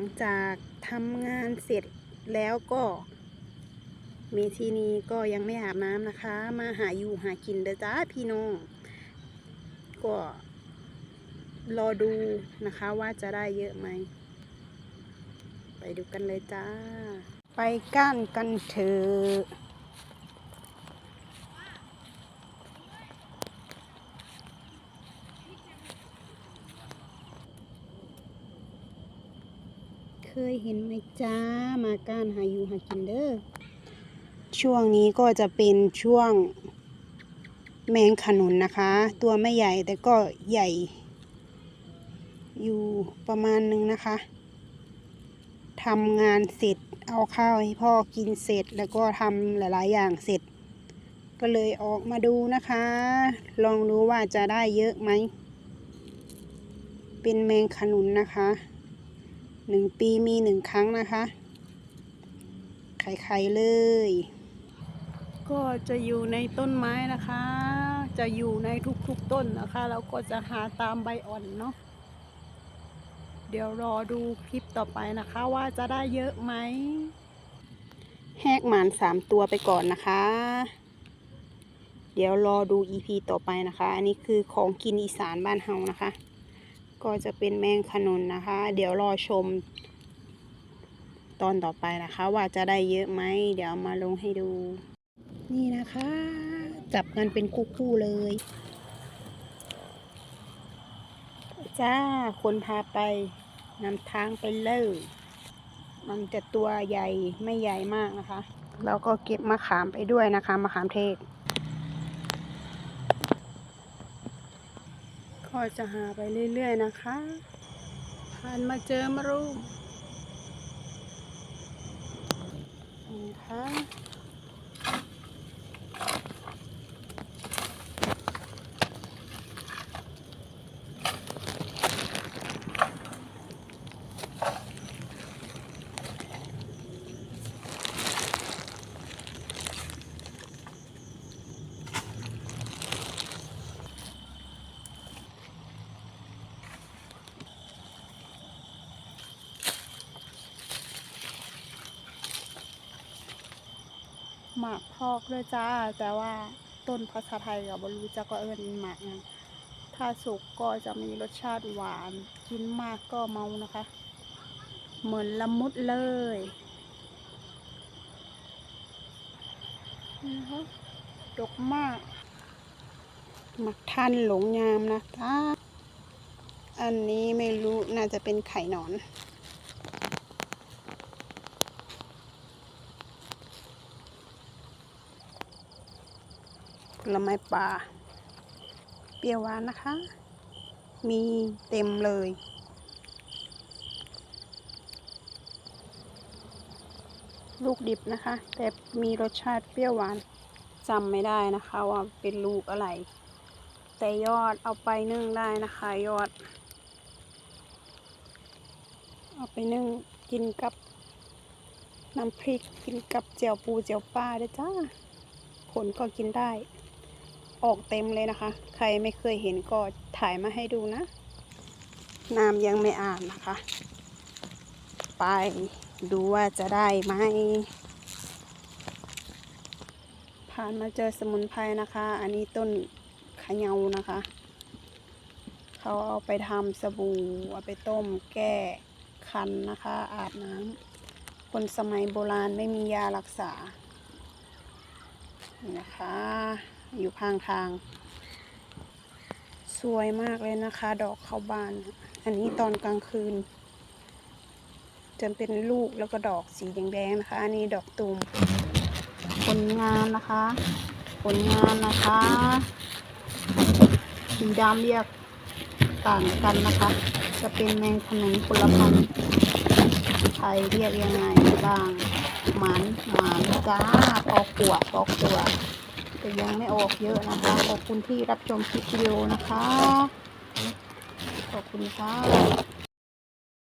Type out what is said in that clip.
ลังจากทำงานเสร็จแล้วก็เมทีนี้ก็ยังไม่อาบน้ำนะคะ มาหาอยู่หากินเด้อจ้าพี่น้อง ก็รอดูนะคะว่าจะได้เยอะไหม ไปดูกันเลยจ้า ไปก้านกันเถอะ ยเห็นไหมจ้ามาก้านหาอยู่หากินเด้อช่วงนี้ก็จะเป็นช่วงแมงขนุนนะคะ ตัวไม่ใหญ่แต่ก็ใหญ่ อยู่ประมาณนึงนะคะทำงานเสร็จเอาข้าวให้พ่อกินเสร็จแล้วก็ทำหลาย ๆ อย่างเสร็จ ก็เลยออกมาดูนะคะ ลองดูว่าจะได้เยอะไหม เป็นแมงขนุนนะคะ หนึ่งปีมีหนึ่งครั้งนะคะ ไข่ๆเลย ก็จะอยู่ในต้นไม้นะคะ จะอยู่ในทุกๆต้นนะคะ แล้วก็จะหาตามใบอ่อนเนาะ เดี๋ยวรอดูคลิปต่อไปนะคะว่าจะได้เยอะไหม แหกหมานสามตัวไปก่อนนะคะ เดี๋ยวรอดู EP ต่อไปนะคะ อันนี้คือของกินอีสานบ้านเฮานะคะ ก็จะเป็นแมงขนุนนะคะ เดี๋ยวรอชม ตอนต่อไปนะคะ ว่าจะได้เยอะไหมเดี๋ยวมาลงให้ดู นี่นะคะ จับกันเป็นคู่ๆเลย จ้าคนพาไปนำทางไปเลยมันจะตัวใหญ่ไม่ใหญ่มากนะคะ แล้วก็เก็บมะขามไปด้วยนะคะมะขามเทศ ก็จะหาไปเรื่อยๆนะคะผ่านมาเจอมะรุมนะคะ หมากพอกเลยจ้า แต่ว่าต้นภาษาไทยกับบรู้จักว่าเอิญหมากนะถ้าสุกก็จะมีรสชาติหวาน กินมากก็เมานะคะ เหมือนละมุดเลยนะคะดกมาก หมักท่านหลงงามนะคะอันนี้ไม่รู้น่าจะเป็นไข่หนอน ผลไม้ป่า เปรี้ยวหวานนะคะ มีเต็มเลย ลูกดิบนะคะ แต่มีรสชาติเปรี้ยวหวานจำไม่ได้นะคะว่าเป็นลูกอะไร แต่ยอดเอาไปนึ่งได้นะคะ ยอด เอาไปนึ่งกินกับน้ำพริกกินกับเจียวปูเจียวปลาเด้จ้าผลก็กินได้ ออกเต็มเลยนะคะ ใครไม่เคยเห็นก็ถ่ายมาให้ดูนะ น้ำยังไม่อาบนะคะ ไปดูว่าจะได้ไหม ผ่านมาเจอสมุนไพรนะคะ อันนี้ต้นขะเยานะคะ เขาเอาไปทำสบู่ เอาไปต้มแก้คันนะคะ อาบน้ำ คนสมัยโบราณไม่มียารักษา นะคะ อยู่ข้างทาง สวยมากเลยนะคะ ดอกเข้าบาน อันนี้ตอนกลางคืน จะเป็นลูกแล้วก็ดอกสีแดงๆนะคะ อันนี้ดอกตูมผลงานนะคะ ผลงานนะคะสีดำเรียกต่างกันนะคะ จะเป็นแมงขนุนผลพันธ์ไทยเรียกยังไงบ้างหมันหมันจ้าพอกขวดพอขว แต่ยังไม่ออกเยอะนะคะ ขอบคุณที่รับชมคลิปวิดีโอนะคะ ขอบคุณค่ะ